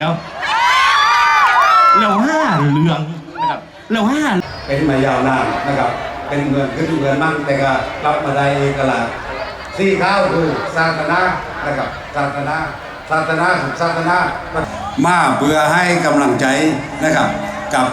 แล้วแล้วห้าเรื่องนะครับแล้วห้าเป็นมายาวนานนะครับ เป็นเงินขึ้นเงินมั่งแต่ก็รับมาได้เอกลาสี่ข้าวคือศาสนานะครับศาสนาศาสนาสุขศาสนามาเพื่อให้กำลังใจนะครับ กับ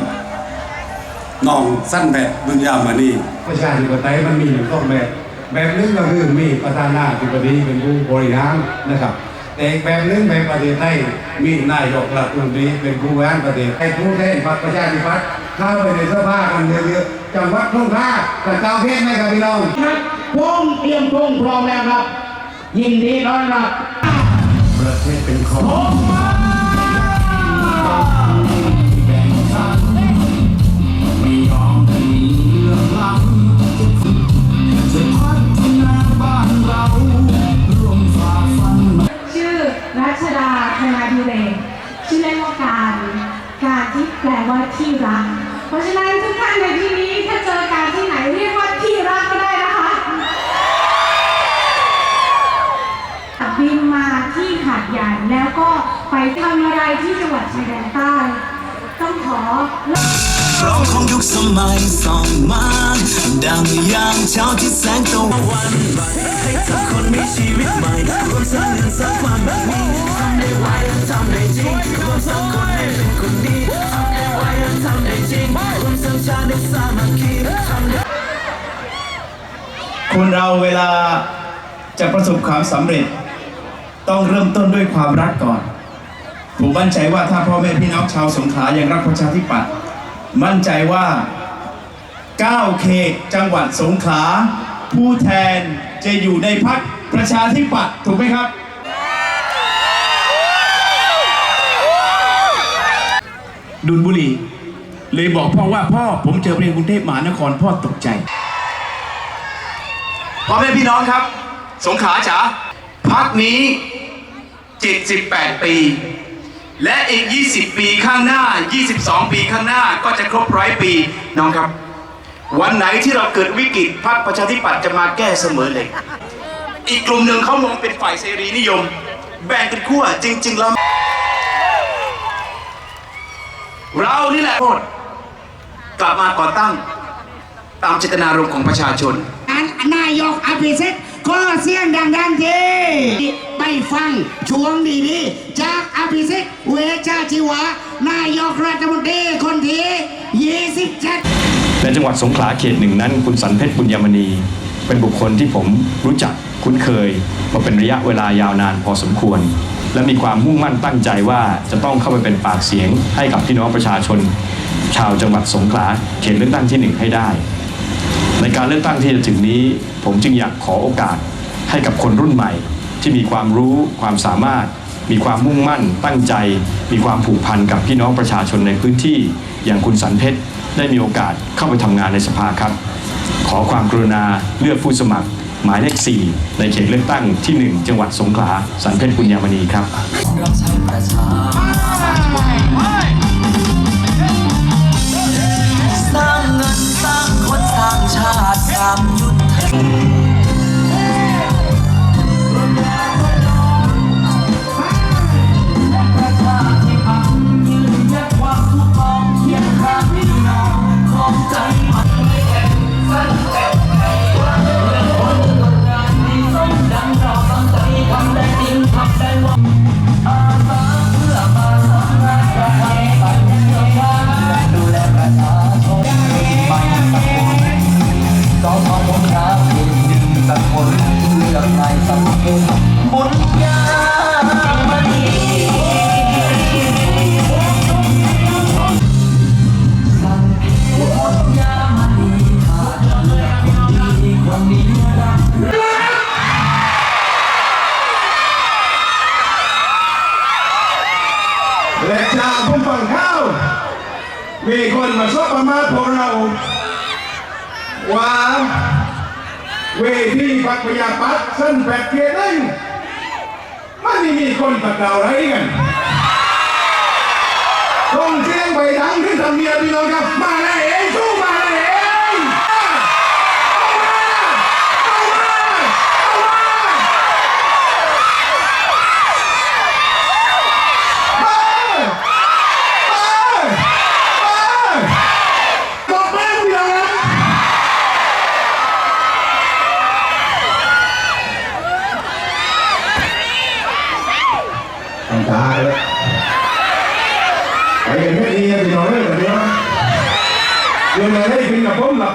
น้องสั้นแบบบุญญามณีประชาธิปไตยมันมีอยู่สองแบบแบบหนึงก็คือมีประธานาธิบดีเป็นผู้บริหารนะครับ แต่อีกแบบหนึงแบบประเทศไทยมีนายกรัฐมนตรีเป็นผู้บริหารประเทศให้ผู้แทนพรรคประชาธิปัตย์เข้าไปในสภากันเยอะๆจังหวัดสงขลาแต่เก้าวเพชรไหมครับพี่น้องครับพงเตรียมพงพร้อมแล้วครับ ยินดีต้อนรับประเทศเป็นของ ที่รัก เพราะฉะนั้นทุกท่านในที่นี้ถ้าเจอการที่ไหนเรียกว่าที่รักก็ได้นะคะบินมาที่หาดใหญ่แล้วก็ไปทำอะไรที่จังหวัดชายแดนใต้ ต้องขอร้องของยุคสมัยสองมาดังยามเช้าที่แสงตะวันให้ทุกคนมีชีวิตใหม่รวมสร้างเงินสร้างความแบบนี้ทำได้ไวและทำได้จริงรวมสร้างคนให้เป็นคนดี คนเราเวลาจะประสบความสำเร็จ ต้องเริ่มต้นด้วยความรักก่อน ผมมั่นใจว่าถ้าพ่อแม่พี่น้องชาวสงขลายังรักประชาธิปัตย์มั่นใจว่า 9 เขตจังหวัดสงขลาผู้แทนจะอยู่ในพักประชาธิปัตย์ถูกไหมครับ ดุลบุรี เลยบอกพ่อว่าพ่อผมเจอเพลงกรุงเทพมหานครพ่อตกใจพ่อแม่พี่น้องครับ สงขาจ๋าพักนี้ 78 ปี และอีก 20 ปีข้างหน้า 22 ปีข้างหน้าก็จะครบร้อยปีน้องครับ วันไหนที่เราเกิดวิกฤตพรรคประชาธิปัตย์จะมาแก้เสมอเลย อีกกลุ่มหนึ่งเขามองเป็นฝ่ายเสรีนิยม แบ่งเป็นขั้วจริง ๆ แล้ว เรานี่แหละโทษ กลับมาก่อตั้งตามเจตนารมณ์ของประชาชนนายกอภิสิทธิ์ก็เสียงดังๆทีไปฟังช่วงดีๆจากอภิสิทธิ์เวชชาชีวะ นายกรัฐมนตรีคนที่27ในจังหวัดสงขลาเขตหนึ่งนั้น คุณสันเพชรบุญยมณี เป็นบุคคลที่ผมรู้จักคุ้นเคย มาเป็นระยะเวลายาวนานพอสมควร และมีความมุ่งมั่นตั้งใจว่าจะต้องเข้าไปเป็นปากเสียงให้กับพี่น้องประชาชน ชาวจังหวัดสงขลาเขตเลือกตั้งที่หนึ่งให้ได้ ในการเลือกตั้งที่จะถึงนี้ ผมจึงอยากขอโอกาสให้กับคนรุ่นใหม่ ที่มีความรู้ความสามารถ มีความมุ่งมั่น ตั้งใจ มีความผูกพันกับพี่น้องประชาชนในพื้นที่ อย่างคุณสันเพชรได้มีโอกาสเข้าไปทำงานในสภาครับ ขอความกรุณาเลือกผู้สมัคร หมายเลข 4 ในเขตเลือกตั้งที่ 1 จังหวัดสงขลาสันเพชรบุญยามณีครับ และชากผมฟังข้าวมีคนมาชอบประมาทพวกเรา ว่าเวทีปักพยาปัตสั้นแปดเกียร์นั่นมันมีคนตะกาวไรกันต้องเสียงไปดังขึ้นทำเนียบพี่น้องครับมา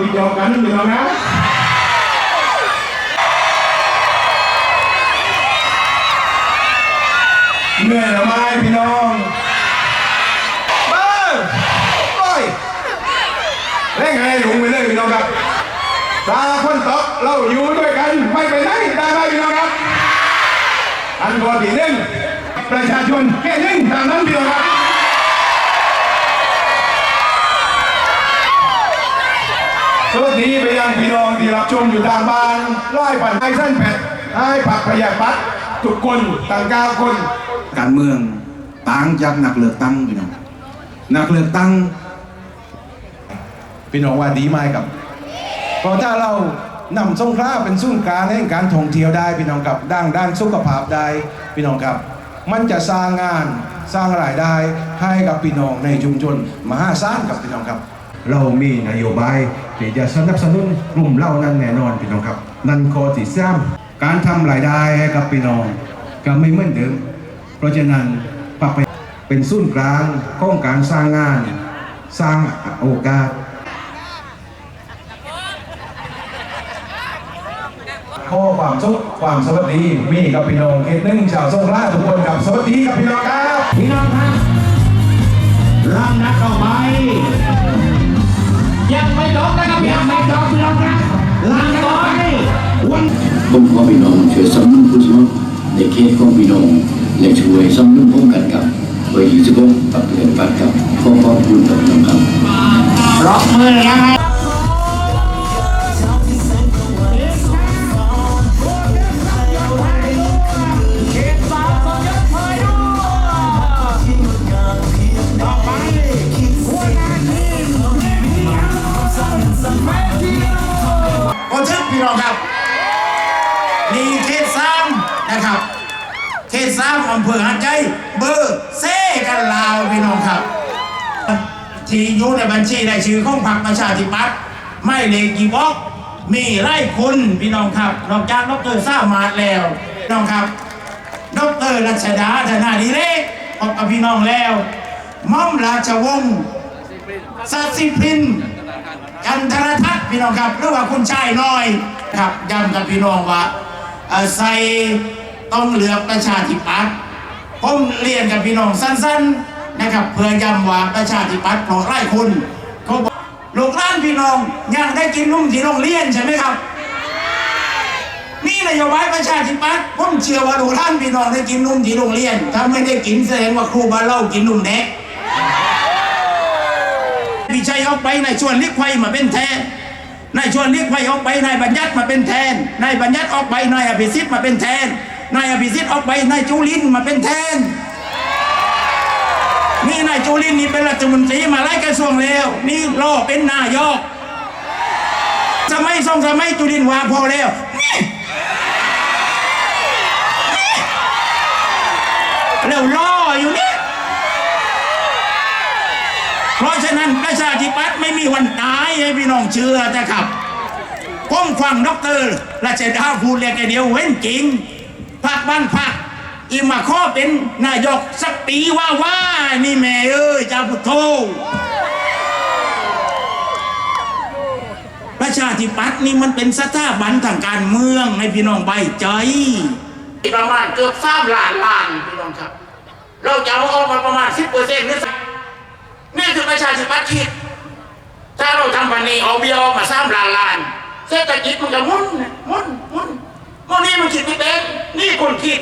กับผมหลับปีจอกันพี่น้องนะเหนื่อยหรือไม่พี่น้องเบ้อโอ้ยเร่งให้หลงไปเลยพี่น้องครับตาคนตกเราอยู่ด้วยกันไม่ไปไหนได้ไหมพี่น้องครับ อันก่อนที่หนึ่งประชาชนแค่หนึ่งตามนั้นพี่น้องครับ สวัสดีไปยังพี่น้องที่รับชมอยู่ทางบ้านร้อยปันไอเส้นแผ่นไอ้ผักพยาปัดทุกคนต่างกาวคน การเมืองต่างจากนักเลือกตั้งพี่น้องนักเลือกตั้งพี่น้องว่าดีไหมครับเพราะถ้าเรานำสงขลาเป็นศูนย์กลางในการท่องเที่ยวได้พี่น้องครับด้านด้านสุขภาพได้พี่น้องครับ มันจะสร้างงานสร้างรายได้ให้กับพี่น้องในชุมชนมหาศาลกับพี่น้องครับ เรามีนโยบายที่จะสนับสนุนกลุ่มเหล่านั้นแน่นอนพี่น้องครับ นั่นข้อที่สามการทำรายได้ให้กับพี่น้องก็ไม่เหมือนเดิม เพราะฉะนั้นปรับไปเป็นศูนย์กลางของการสร้างงาน สร้างโอกาสข้อความสุขความสวัสดีมีกับพี่น้องเขตหนึ่งชาวสงขลาทุกคนกับสวัสดีกับพี่น้องครับ พี่น้องครับลำนักเข้าไป ยังไม่จบนะครับยังไม่จบพี่น้องครับลำนักเข้าไปวันผมขอพี่น้องช่วยสนับสนุนผู้สมัครในเขตของพี่น้องและช่วยสนับสนุนผมกันครับเบอร์ยี่สิบหกปฏิบัติการครับขอขอบคุณครับพี่น้องครับปรบมือยังไงข ครับ เขตสามอำเภอหาดใจ เบอร์เซ่กันลาวพี่น้องครับ ที่อยู่ในบัญชีรายชื่อของพรรคประชาธิปัตย์ไม่เลขกี่บล็อกมีไร่คุณพี่น้องครับนอกจากดรซ่ามาดแล้วพี่น้องครับดรรัชดาธนาดีเลกพบกับพี่น้องแล้วม่อมราชวงศ์สัสิพินจันทรทัศน์พี่น้องครับหรือว่าคุณชายน้อยครับย้ำกับพี่น้องว่าใส่ ต้องเหลือกประชาธิปัตย์ผมเรียนกับพี่น้องสั้นๆนะครับ เพื่อย้ำว่าประชาธิปัตย์เพราะไร้คุณเขาบอกลูกหล้านพี่น้องยังได้กินนุ่มที่โรงเรียนใช่ไหมครับนี่นโยบายประชาธิปัตย์ผมเชื่อว่าลูกหล้านพี่น้องได้กินนุ่มที่โรงเรียน ถ้าไม่ได้กินแสดงว่าครูบาเล่ากินนุ่มแดกพี่ชัยออกไปนายชวนเรียกไฟมาเป็นแทนนายชวนเรียกไฟออกไปนายบัญญัติมาเป็นแทนนายบัญญัติออกไปนายอภิสิทธิ์มาเป็นแทน นายอภิสิทธิ์ออกไปนายจุลินมาเป็นแทน นี่นายจุลินนี่เป็นรัฐมนตรีมาไล่กระทรวงแล้ว นี่รอเป็นนายกสมัยสองสมัยจุลินวาพอแล้วนี่แล้วรออยู่นี่เพราะฉะนั้นประชาธิปัตย์ไม่มีวันตายให้พี่น้องเชื่อนะครับผมฟังด็อกเตอร์ราชดาพูดเรียกเดียวเว้นจริง พักบ้านพักอีมาข้อเป็นนายกสักปีว่าว่านี่แม่เอ้ยจ้าพุทโธประชาธิปัตย์นี่มันเป็นสถาบันทางการเมืองให้พี่น้องใบใจประมาณเกือบสามล้านล้านพี่น้องครับ เราจะเอาออกมาประมาณสิบเปอร์เซ็นต์หรือสักนี่คือประชาธิปัตย์คิดถ้าเราทำวันนี้เอาเบียออกมาสางล้านล้านเศรษฐกิจมันจะหมุนหมุนหมุน หมุนนี่มันคิดไม่เป็นนี่คนคิด